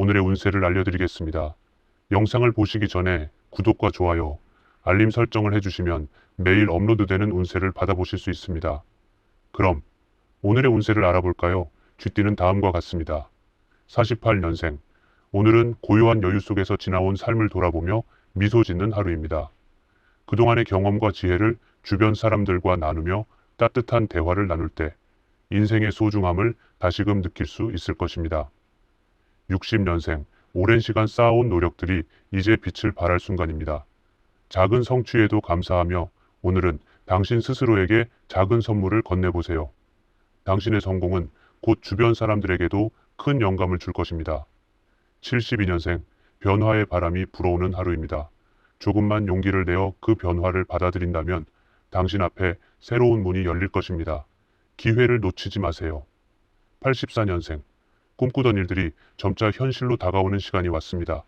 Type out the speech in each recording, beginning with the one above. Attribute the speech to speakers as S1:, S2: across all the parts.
S1: 오늘의 운세를 알려드리겠습니다. 영상을 보시기 전에 구독과 좋아요, 알림 설정을 해주시면 매일 업로드되는 운세를 받아보실 수 있습니다. 그럼 오늘의 운세를 알아볼까요? 쥐띠는 다음과 같습니다. 48년생. 오늘은 고요한 여유 속에서 지나온 삶을 돌아보며 미소 짓는 하루입니다. 그동안의 경험과 지혜를 주변 사람들과 나누며 따뜻한 대화를 나눌 때 인생의 소중함을 다시금 느낄 수 있을 것입니다. 60년생. 오랜 시간 쌓아온 노력들이 이제 빛을 발할 순간입니다. 작은 성취에도 감사하며 오늘은 당신 스스로에게 작은 선물을 건네보세요. 당신의 성공은 곧 주변 사람들에게도 큰 영감을 줄 것입니다. 72년생 변화의 바람이 불어오는 하루입니다. 조금만 용기를 내어 그 변화를 받아들인다면 당신 앞에 새로운 문이 열릴 것입니다. 기회를 놓치지 마세요. 84년생 꿈꾸던 일들이 점차 현실로 다가오는 시간이 왔습니다.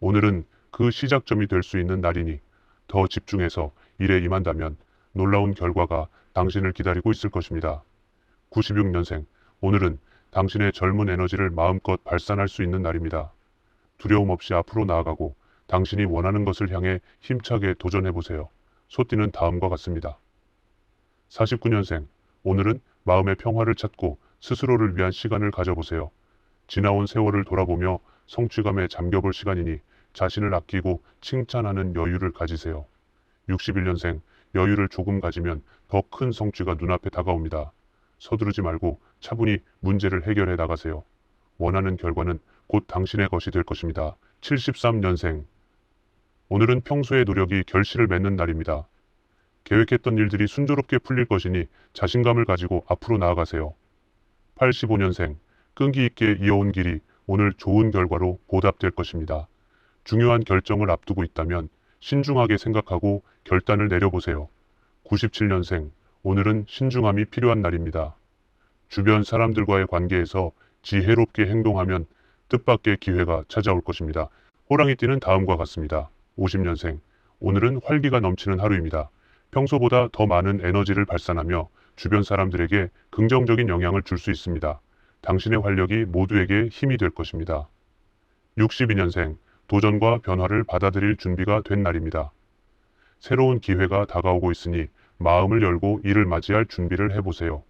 S1: 오늘은 그 시작점이 될 수 있는 날이니 더 집중해서 일에 임한다면 놀라운 결과가 당신을 기다리고 있을 것입니다. 96년생 오늘은 당신의 젊은 에너지를 마음껏 발산할 수 있는 날입니다. 두려움 없이 앞으로 나아가고 당신이 원하는 것을 향해 힘차게 도전해 보세요. 소띠는 다음과 같습니다. 49년생 오늘은 마음의 평화를 찾고 스스로를 위한 시간을 가져보세요. 지나온 세월을 돌아보며 성취감에 잠겨볼 시간이니 자신을 아끼고 칭찬하는 여유를 가지세요. 61년생 여유를 조금 가지면 더 큰 성취가 눈앞에 다가옵니다. 서두르지 말고 차분히 문제를 해결해 나가세요. 원하는 결과는 곧 당신의 것이 될 것입니다. 73년생 오늘은 평소의 노력이 결실을 맺는 날입니다. 계획했던 일들이 순조롭게 풀릴 것이니 자신감을 가지고 앞으로 나아가세요. 85년생 끈기 있게 이어온 길이 오늘 좋은 결과로 보답될 것입니다. 중요한 결정을 앞두고 있다면 신중하게 생각하고 결단을 내려보세요. 97년생 오늘은 신중함이 필요한 날입니다. 주변 사람들과의 관계에서 지혜롭게 행동하면 뜻밖의 기회가 찾아올 것입니다. 호랑이띠는 다음과 같습니다. 50년생 오늘은 활기가 넘치는 하루입니다. 평소보다 더 많은 에너지를 발산하며 주변 사람들에게 긍정적인 영향을 줄 수 있습니다. 당신의 활력이 모두에게 힘이 될 것입니다. 62년생 도전과 변화를 받아들일 준비가 된 날입니다. 새로운 기회가 다가오고 있으니 마음을 열고 이를 맞이할 준비를 해보세요.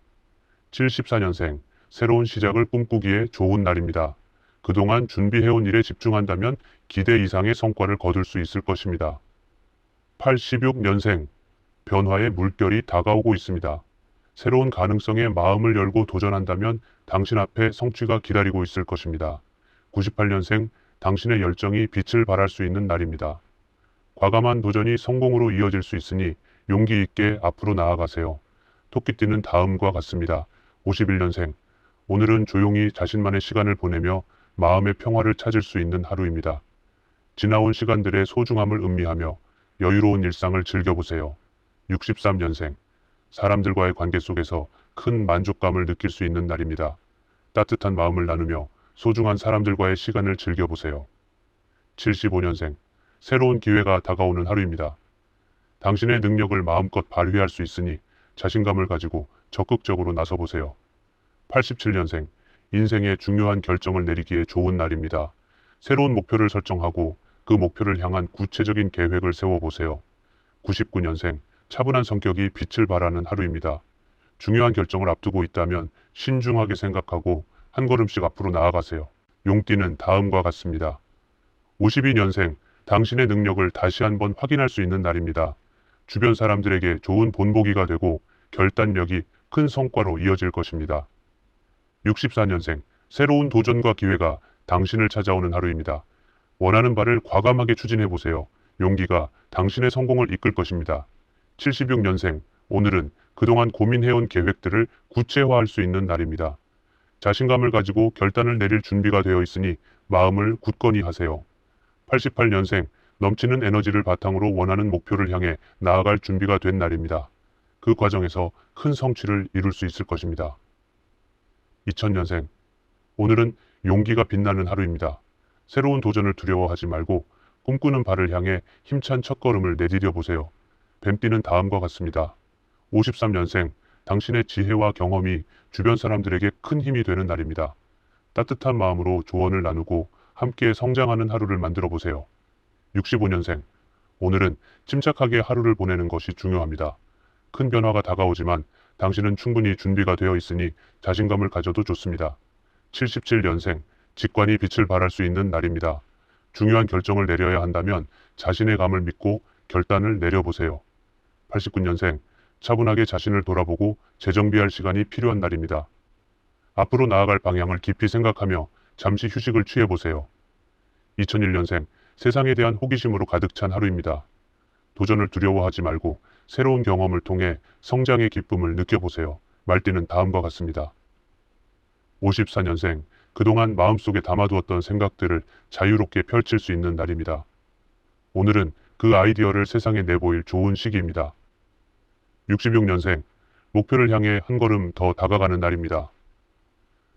S1: 74년생 새로운 시작을 꿈꾸기에 좋은 날입니다. 그동안 준비해온 일에 집중한다면 기대 이상의 성과를 거둘 수 있을 것입니다. 86년생 변화의 물결이 다가오고 있습니다. 새로운 가능성에 마음을 열고 도전한다면 당신 앞에 성취가 기다리고 있을 것입니다. 98년생 당신의 열정이 빛을 발할 수 있는 날입니다. 과감한 도전이 성공으로 이어질 수 있으니 용기 있게 앞으로 나아가세요. 토끼띠는 다음과 같습니다. 51년생 오늘은 조용히 자신만의 시간을 보내며 마음의 평화를 찾을 수 있는 하루입니다. 지나온 시간들의 소중함을 음미하며 여유로운 일상을 즐겨보세요. 63년생 사람들과의 관계 속에서 큰 만족감을 느낄 수 있는 날입니다. 따뜻한 마음을 나누며 소중한 사람들과의 시간을 즐겨보세요. 75년생 새로운 기회가 다가오는 하루입니다. 당신의 능력을 마음껏 발휘할 수 있으니 자신감을 가지고 적극적으로 나서보세요. 87년생 인생의 중요한 결정을 내리기에 좋은 날입니다. 새로운 목표를 설정하고 그 목표를 향한 구체적인 계획을 세워보세요. 99년생 차분한 성격이 빛을 발하는 하루입니다. 중요한 결정을 앞두고 있다면 신중하게 생각하고 한 걸음씩 앞으로 나아가세요. 용띠는 다음과 같습니다. 52년생 당신의 능력을 다시 한번 확인할 수 있는 날입니다. 주변 사람들에게 좋은 본보기가 되고 결단력이 큰 성과로 이어질 것입니다. 64년생 새로운 도전과 기회가 당신을 찾아오는 하루입니다. 원하는 바를 과감하게 추진해 보세요. 용기가 당신의 성공을 이끌 것입니다. 76년생 오늘은 그동안 고민해온 계획들을 구체화할 수 있는 날입니다. 자신감을 가지고 결단을 내릴 준비가 되어 있으니 마음을 굳건히 하세요. 88년생 넘치는 에너지를 바탕으로 원하는 목표를 향해 나아갈 준비가 된 날입니다. 그 과정에서 큰 성취를 이룰 수 있을 것입니다. 2000년생 오늘은 용기가 빛나는 하루입니다. 새로운 도전을 두려워하지 말고 꿈꾸는 발을 향해 힘찬 첫걸음을 내디뎌 보세요. 뱀띠는 다음과 같습니다. 53년생 당신의 지혜와 경험이 주변 사람들에게 큰 힘이 되는 날입니다. 따뜻한 마음으로 조언을 나누고 함께 성장하는 하루를 만들어 보세요. 65년생. 오늘은 침착하게 하루를 보내는 것이 중요합니다. 큰 변화가 다가오지만 당신은 충분히 준비가 되어 있으니 자신감을 가져도 좋습니다. 77년생. 직관이 빛을 발할 수 있는 날입니다. 중요한 결정을 내려야 한다면 자신의 감을 믿고 결단을 내려보세요. 89년생. 차분하게 자신을 돌아보고 재정비할 시간이 필요한 날입니다. 앞으로 나아갈 방향을 깊이 생각하며 잠시 휴식을 취해보세요. 2001년생. 세상에 대한 호기심으로 가득 찬 하루입니다. 도전을 두려워하지 말고 새로운 경험을 통해 성장의 기쁨을 느껴보세요. 말띠는 다음과 같습니다. 54년생. 그동안 마음속에 담아두었던 생각들을 자유롭게 펼칠 수 있는 날입니다. 오늘은 그 아이디어를 세상에 내보일 좋은 시기입니다. 66년생. 목표를 향해 한 걸음 더 다가가는 날입니다.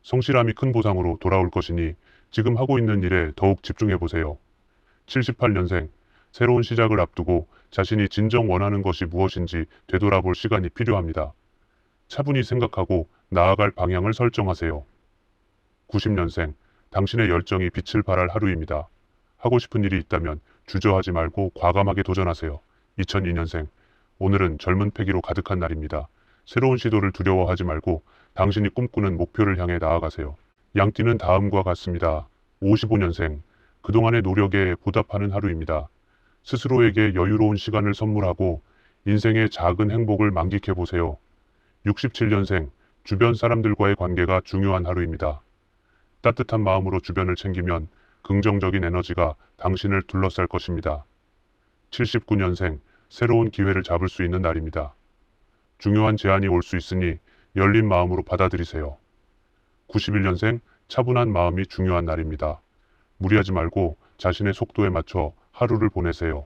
S1: 성실함이 큰 보상으로 돌아올 것이니 지금 하고 있는 일에 더욱 집중해 보세요. 78년생. 새로운 시작을 앞두고 자신이 진정 원하는 것이 무엇인지 되돌아볼 시간이 필요합니다. 차분히 생각하고 나아갈 방향을 설정하세요. 90년생. 당신의 열정이 빛을 발할 하루입니다. 하고 싶은 일이 있다면 주저하지 말고 과감하게 도전하세요. 2002년생. 오늘은 젊은 패기로 가득한 날입니다. 새로운 시도를 두려워하지 말고 당신이 꿈꾸는 목표를 향해 나아가세요. 양띠는 다음과 같습니다. 55년생. 그동안의 노력에 보답하는 하루입니다. 스스로에게 여유로운 시간을 선물하고 인생의 작은 행복을 만끽해 보세요. 67년생. 주변 사람들과의 관계가 중요한 하루입니다. 따뜻한 마음으로 주변을 챙기면 긍정적인 에너지가 당신을 둘러쌀 것입니다. 79년생. 새로운 기회를 잡을 수 있는 날입니다. 중요한 제안이 올 수 있으니 열린 마음으로 받아들이세요. 91년생. 차분한 마음이 중요한 날입니다. 무리하지 말고 자신의 속도에 맞춰 하루를 보내세요.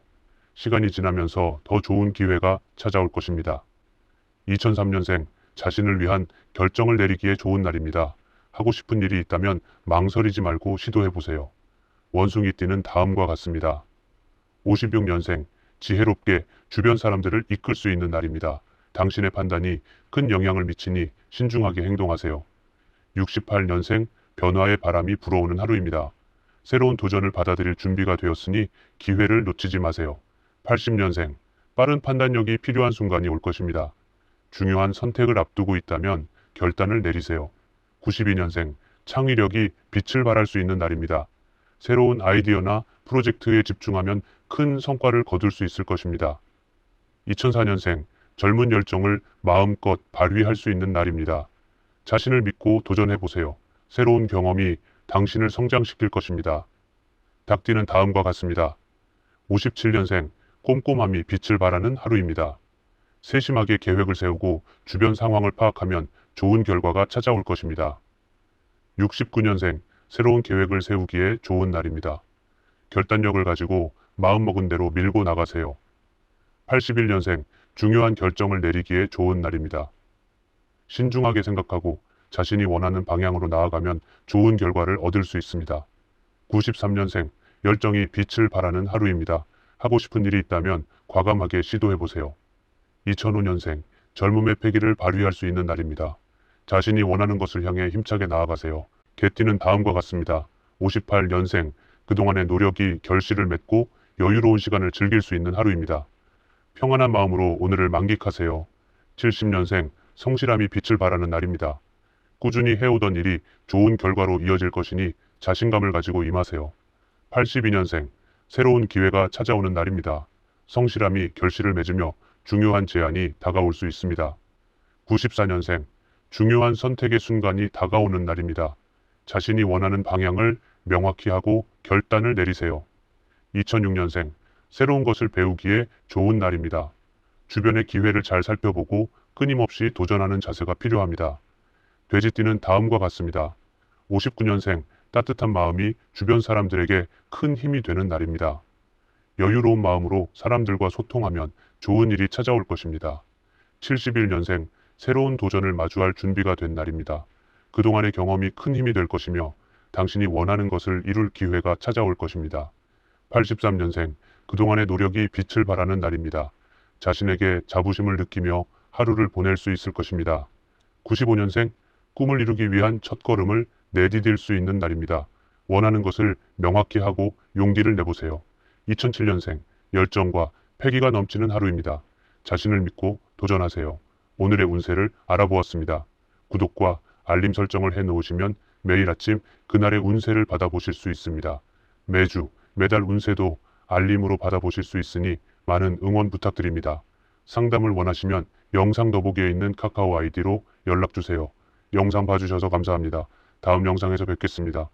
S1: 시간이 지나면서 더 좋은 기회가 찾아올 것입니다. 2003년생 자신을 위한 결정을 내리기에 좋은 날입니다. 하고 싶은 일이 있다면 망설이지 말고 시도해 보세요. 원숭이띠는 다음과 같습니다. 56년생 지혜롭게 주변 사람들을 이끌 수 있는 날입니다. 당신의 판단이 큰 영향을 미치니 신중하게 행동하세요. 68년생 변화의 바람이 불어오는 하루입니다. 새로운 도전을 받아들일 준비가 되었으니 기회를 놓치지 마세요. 80년생 빠른 판단력이 필요한 순간이 올 것입니다. 중요한 선택을 앞두고 있다면 결단을 내리세요. 92년생 창의력이 빛을 발할 수 있는 날입니다. 새로운 아이디어나 프로젝트에 집중하면 큰 성과를 거둘 수 있을 것입니다. 2004년생 젊은 열정을 마음껏 발휘할 수 있는 날입니다. 자신을 믿고 도전해 보세요. 새로운 경험이 당신을 성장시킬 것입니다. 닭띠는 다음과 같습니다. 57년생 꼼꼼함이 빛을 발하는 하루입니다. 세심하게 계획을 세우고 주변 상황을 파악하면 좋은 결과가 찾아올 것입니다. 69년생 새로운 계획을 세우기에 좋은 날입니다. 결단력을 가지고 마음먹은 대로 밀고 나가세요. 81년생 중요한 결정을 내리기에 좋은 날입니다. 신중하게 생각하고 자신이 원하는 방향으로 나아가면 좋은 결과를 얻을 수 있습니다. 93년생 열정이 빛을 발하는 하루입니다. 하고 싶은 일이 있다면 과감하게 시도해 보세요. 2005년생 젊음의 패기를 발휘할 수 있는 날입니다. 자신이 원하는 것을 향해 힘차게 나아가세요. 개띠는 다음과 같습니다. 58년생 그동안의 노력이 결실을 맺고 여유로운 시간을 즐길 수 있는 하루입니다. 평안한 마음으로 오늘을 만끽하세요. 70년생 성실함이 빛을 발하는 날입니다. 꾸준히 해오던 일이 좋은 결과로 이어질 것이니 자신감을 가지고 임하세요. 82년생 새로운 기회가 찾아오는 날입니다. 성실함이 결실을 맺으며 중요한 제안이 다가올 수 있습니다. 94년생 중요한 선택의 순간이 다가오는 날입니다. 자신이 원하는 방향을 명확히 하고 결단을 내리세요. 2006년생 새로운 것을 배우기에 좋은 날입니다. 주변의 기회를 잘 살펴보고 끊임없이 도전하는 자세가 필요합니다. 돼지띠는 다음과 같습니다. 59년생 따뜻한 마음이 주변 사람들에게 큰 힘이 되는 날입니다. 여유로운 마음으로 사람들과 소통하면 좋은 일이 찾아올 것입니다. 71년생 새로운 도전을 마주할 준비가 된 날입니다. 그동안의 경험이 큰 힘이 될 것이며 당신이 원하는 것을 이룰 기회가 찾아올 것입니다. 83년생 그동안의 노력이 빛을 발하는 날입니다. 자신에게 자부심을 느끼며 하루를 보낼 수 있을 것입니다. 95년생 꿈을 이루기 위한 첫걸음을 내디딜 수 있는 날입니다. 원하는 것을 명확히 하고 용기를 내보세요. 2007년생 열정과 패기가 넘치는 하루입니다. 자신을 믿고 도전하세요. 오늘의 운세를 알아보았습니다. 구독과 알림 설정을 해 놓으시면 매일 아침 그날의 운세를 받아보실 수 있습니다. 매주, 매달 운세도 알림으로 받아보실 수 있으니 많은 응원 부탁드립니다. 상담을 원하시면 영상 더보기에 있는 카카오 아이디로 연락주세요. 영상 봐주셔서 감사합니다. 다음 영상에서 뵙겠습니다.